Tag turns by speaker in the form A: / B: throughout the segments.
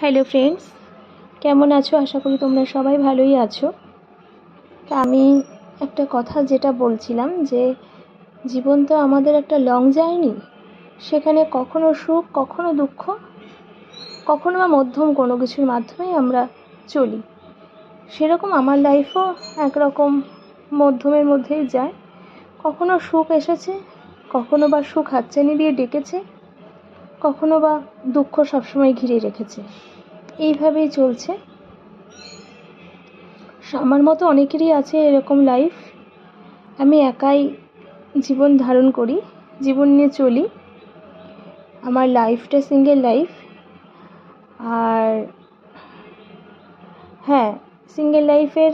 A: Hello friends কেমন আছো? আশা করি তোমরা সবাই ভালোই আছো। তা আমি একটা কথা যেটা বলছিলাম যে, জীবন তো আমাদের একটা লং জার্নি সেখানে কখনো সুখ, কখনো দুঃখ, কখনো বা মধ্যম কোনো কিছুর মাধ্যমেই আমরা চলি। সেরকম আমার লাইফও একরকম মধ্যমের মধ্যেই যায়। কখনো সুখ এসেছে, কখনো বা সুখ হাতছানি দিয়ে ডেকেছে কখনো বা দুঃখ সবসময় ঘিরে রেখেছে। এইভাবেই চলছে। আমার মতো অনেকেরই আছে এরকম লাইফ আমি একাই জীবন ধারণ করি, জীবন নিয়ে চলি। আমার লাইফটা সিঙ্গেল লাইফ আর হ্যাঁ সিঙ্গেল লাইফের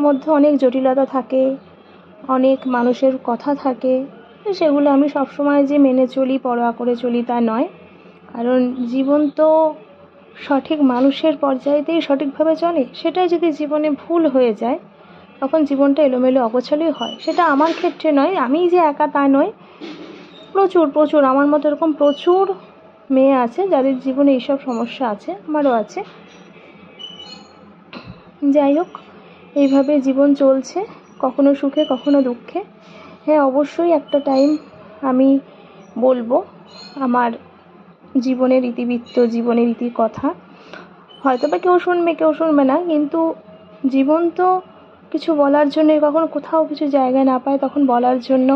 A: মধ্যে অনেক জটিলতা থাকে, অনেক মানুষের কথা থাকে। সেগুলো আমি সবসময় যে মেনে চলি, পরোয়া করে চলি তা নয়। কারণ জীবন তো সঠিক মানুষের পর্যায়েতেই সঠিকভাবে চলে। সেটাই যদি জীবনে ভুল হয়ে যায়, তখন জীবনটা এলোমেলো অগোছালোই হয়। সেটা আমার ক্ষেত্রে নয়, আমি যে একা তা নয়। প্রচুর প্রচুর, আমার মতো এরকম প্রচুর মেয়ে আছে, যাদের জীবনে এইসব সমস্যা আছে, আমারও আছে। যাই হোক, এইভাবে জীবন চলছে, কখনো সুখে, কখনো দুঃখে। হ্যাঁ অবশ্যই একটা টাইম আমি বলব আমার জীবনের ইতিবৃত্ত জীবনের ইতি কথা। হয়তো বা কেউ শুনবে কেউ শুনবে না, কিন্তু জীবন তো কিছু বলার জন্যে কখনো কোথাও কিছু জায়গা না পায়, তখন বলার জন্য